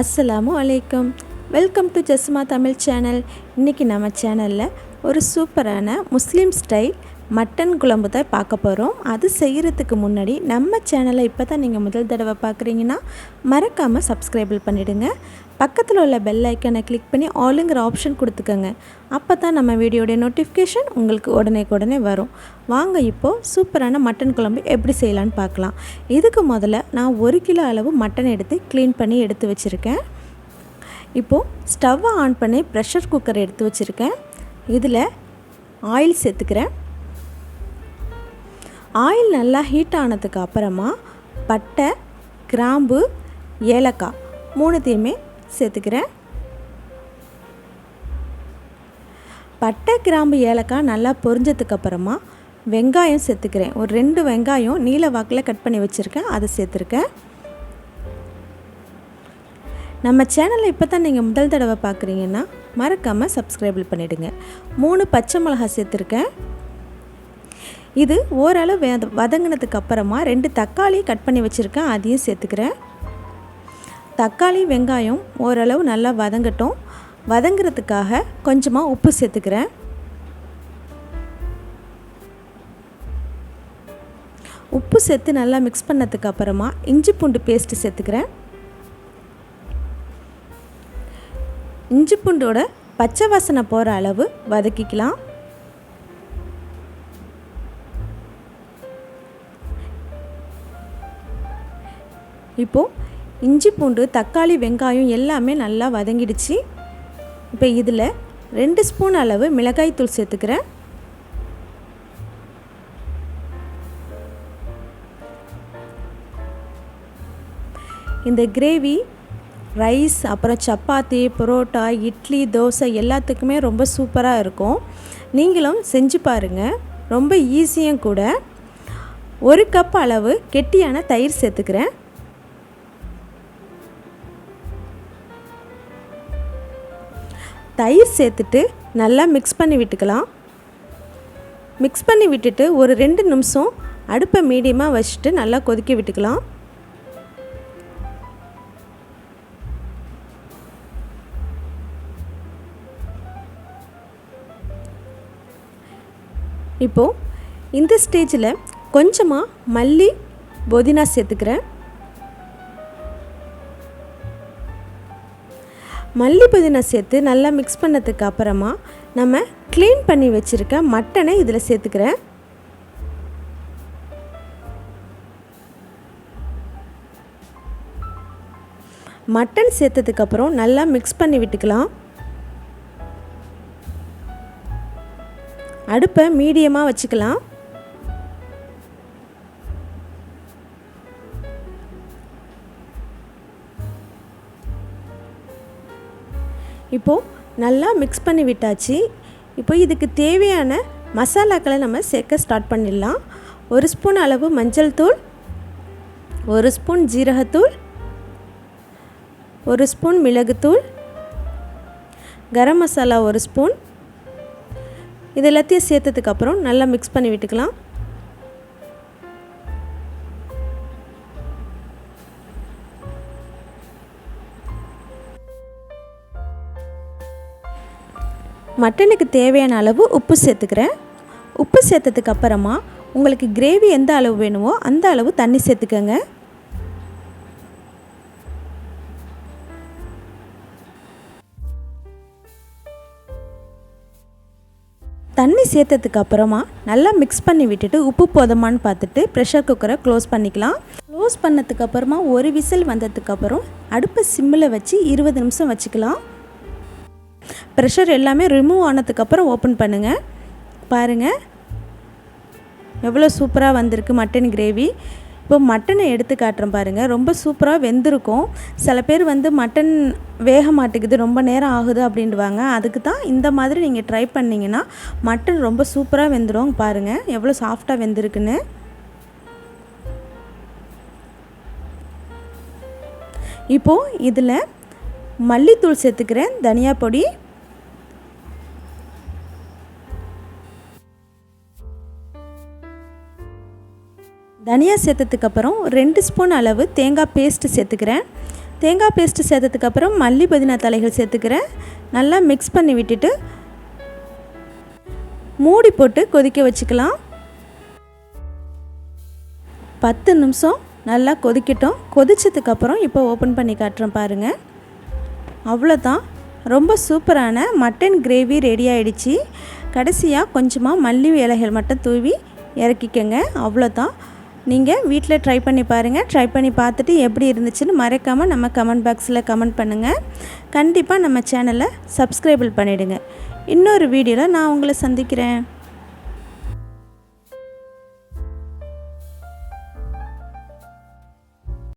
அஸ்ஸலாமு அலைக்கும். Welcome to Jasma Tamil channel இன்றைக்கி நம்ம சேனலில் ஒரு சூப்பரான முஸ்லீம் ஸ்டைல் மட்டன் குழம்பு தான் பார்க்க போகிறோம் அது செய்கிறதுக்கு முன்னாடி நம்ம சேனலை இப்போ தான் நீங்கள் முதல் தடவை பார்க்குறீங்கன்னா மறக்காமல் சப்ஸ்கிரைபிள் பண்ணிவிடுங்க பக்கத்தில் உள்ள பெல் ஐக்கனை கிளிக் பண்ணி ஆளுங்கிற ஆப்ஷன் கொடுத்துக்கோங்க. அப்போ தான் நம்ம வீடியோடைய நோட்டிஃபிகேஷன் உங்களுக்கு உடனே உடனே வரும். வாங்க இப்போது சூப்பரான மட்டன் குழம்பு எப்படி செய்யலான்னு பார்க்கலாம். இதுக்கு முதல்ல நான் ஒரு கிலோ அளவு மட்டன் எடுத்து க்ளீன் பண்ணி எடுத்து வச்சுருக்கேன். இப்போது ஸ்டவ்வை ஆன் பண்ணி ப்ரெஷர் குக்கர் எடுத்து வச்சுருக்கேன். இதில் ஆயில் சேர்த்துக்கிறேன். ஆயில் நல்லா ஹீட் ஆனதுக்கு அப்புறமா பட்டை கிராம்பு ஏலக்காய் மூணுத்தையுமே சேர்த்துக்கிறேன். பட்டை கிராம்பு ஏலக்காய் நல்லா பொரிஞ்சதுக்கு அப்புறமா வெங்காயம் சேர்த்துக்கிறேன். ஒரு ரெண்டு வெங்காயம் நீல வாக்கில் கட் பண்ணி வச்சுருக்கேன். அதை சேர்த்துருக்கேன். நம்ம சேனலை இப்போ தான் நீங்கள் முதல் தடவை பார்க்குறீங்கன்னா மறக்காமல் சப்ஸ்கிரைபிள் பண்ணிவிடுங்க மூணு பச்சை மிளகாய் சேர்த்துருக்கேன். இது ஓரளவு வெ வதங்கினதுக்கு அப்புறமா ரெண்டு தக்காளி கட் பண்ணி வச்சுருக்கேன். அதையும் சேர்த்துக்கிறேன். தக்காளி வெங்காயம் ஓரளவு நல்லா வதங்கட்டும். வதங்கிறதுக்காக கொஞ்சமாக உப்பு சேர்த்துக்கிறேன். உப்பு சேர்த்து நல்லா மிக்ஸ் பண்ணதுக்கு அப்புறமா இஞ்சி பூண்டு பேஸ்ட்டு சேர்த்துக்கிறேன். இஞ்சி பூண்டோட பச்சை வாசனை போகிற அளவு வதக்கிக்கலாம். இப்போது இஞ்சி பூண்டு தக்காளி வெங்காயம் எல்லாமே நல்லா வதங்கிடுச்சு. இப்போ இதில் ரெண்டு ஸ்பூன் அளவு மிளகாய் தூள் சேர்த்துக்கிறேன். இந்த கிரேவி ரைஸ் அப்புறம் சப்பாத்தி புரோட்டா இட்லி தோசை எல்லாத்துக்குமே ரொம்ப சூப்பராக இருக்கும். நீங்களும் செஞ்சு பாருங்கள் ரொம்ப ஈஸியும் கூட. ஒரு கப் அளவு கெட்டியான தயிர் சேர்த்துக்கிறேன். தயிர் சேர்த்துட்டு நல்லா மிக்ஸ் பண்ணி விட்டுக்கலாம். மிக்ஸ் பண்ணி விட்டுட்டு ஒரு ரெண்டு நிமிஷம் அடுப்பை மீடியமாக வச்சுட்டு நல்லா கொதிக்க விட்டுக்கலாம். இப்போது இந்த ஸ்டேஜில் கொஞ்சமாக மல்லி புதினா சேர்த்துக்கிறேன். மல்லி புதினா சேர்த்து நல்லா மிக்ஸ் பண்ணதுக்கு அப்புறமா நம்ம க்ளீன் பண்ணி வச்சுருக்க மட்டனை இதில் சேர்த்துக்கிறேன். மட்டன் சேர்த்ததுக்கப்புறம் நல்லா மிக்ஸ் பண்ணி விட்டுக்கலாம். அடுப்பை மீடியமாக வச்சுக்கலாம். இப்போது நல்லா மிக்ஸ் பண்ணி விட்டாச்சு. இப்போ இதுக்கு தேவையான மசாலாக்களை நம்ம சேர்க்க ஸ்டார்ட் பண்ணிடலாம். ஒரு ஸ்பூன் அளவு மஞ்சள் தூள் ஒரு ஸ்பூன் ஜீரகத்தூள் ஒரு ஸ்பூன் மிளகுத்தூள் கரம் மசாலா ஒரு ஸ்பூன் இது எல்லாத்தையும் சேர்த்ததுக்கப்புறம் நல்லா மிக்ஸ் பண்ணி விட்டுக்கலாம். மட்டனுக்கு தேவையான அளவு உப்பு சேர்த்துக்கிறேன். உப்பு சேர்த்ததுக்கு அப்புறமா உங்களுக்கு கிரேவி எந்த அளவு வேணுமோ அந்த அளவு தண்ணி சேர்த்துக்கோங்க. தண்ணி சேர்த்ததுக்கு அப்புறமா நல்லா மிக்ஸ் பண்ணி விட்டுட்டு உப்பு போதுமான்னு பார்த்துட்டு ப்ரெஷர் குக்கரை க்ளோஸ் பண்ணிக்கலாம். க்ளோஸ் பண்ணதுக்கப்புறமா ஒரு விசில் வந்ததுக்கப்புறம் அடுப்பை சிம்மில் வச்சு இருபது நிமிஷம் வச்சுக்கலாம். ப்ரெஷர் எல்லாமே ரிமூவ் ஆனதுக்கப்புறம் ஓப்பன் பண்ணுங்கள் பாருங்கள் எவ்வளோ சூப்பராக வந்திருக்கு மட்டன் கிரேவி இப்போ மட்டனை எடுத்து காட்டுறேன் பாருங்கள் ரொம்ப சூப்பராக வெந்திருக்கும். சில பேர் வந்து மட்டன் வேக மாட்டேங்குது ரொம்ப நேரம் ஆகுது அப்படின்வாங்க அதுக்கு தான் இந்த மாதிரி நீங்கள் ட்ரை பண்ணிங்கன்னா மட்டன் ரொம்ப சூப்பராக வெந்துடும் பாருங்கள் எவ்வளோ சாஃப்டாக வெந்திருக்குன்னு. இப்போது இதில் மல்லித்தூள் சேர்த்துக்கிறேன். தனியா பொடி. தனியா சேர்த்ததுக்கப்புறம் ரெண்டு ஸ்பூன் அளவு தேங்காய் பேஸ்ட்டு சேர்த்துக்கிறேன். தேங்காய் பேஸ்ட்டு சேர்த்ததுக்கப்புறம் மல்லி புதினா தலைகள் சேர்த்துக்கிறேன். நல்லா மிக்ஸ் பண்ணி விட்டுட்டு மூடி போட்டு கொதிக்க வச்சுக்கலாம். பத்து நிமிஷம் நல்லா கொதிக்கட்டும். கொதிச்சதுக்கப்புறம் இப்போ ஓப்பன் பண்ணி காட்டுறேன் பாருங்கள் அவ்வளோதான் ரொம்ப சூப்பரான மட்டன் கிரேவி ரெடி ஆகிடுச்சி கடைசியாக கொஞ்சமாக மல்லி இலைகள் மட்டும் தூவி இறக்கிக்கங்க. அவ்வளோதான் நீங்கள் வீட்டில் ட்ரை பண்ணி பாருங்கள் ட்ரை பண்ணி பார்த்துட்டு எப்படி இருந்துச்சுன்னு மறக்காமல் நம்ம கமெண்ட் பாக்ஸில் கமெண்ட் பண்ணுங்கள் கண்டிப்பாக நம்ம சேனலை சப்ஸ்கிரைபிள் பண்ணிவிடுங்க இன்னொரு வீடியோவில் நான் உங்களை சந்திக்கிறேன்.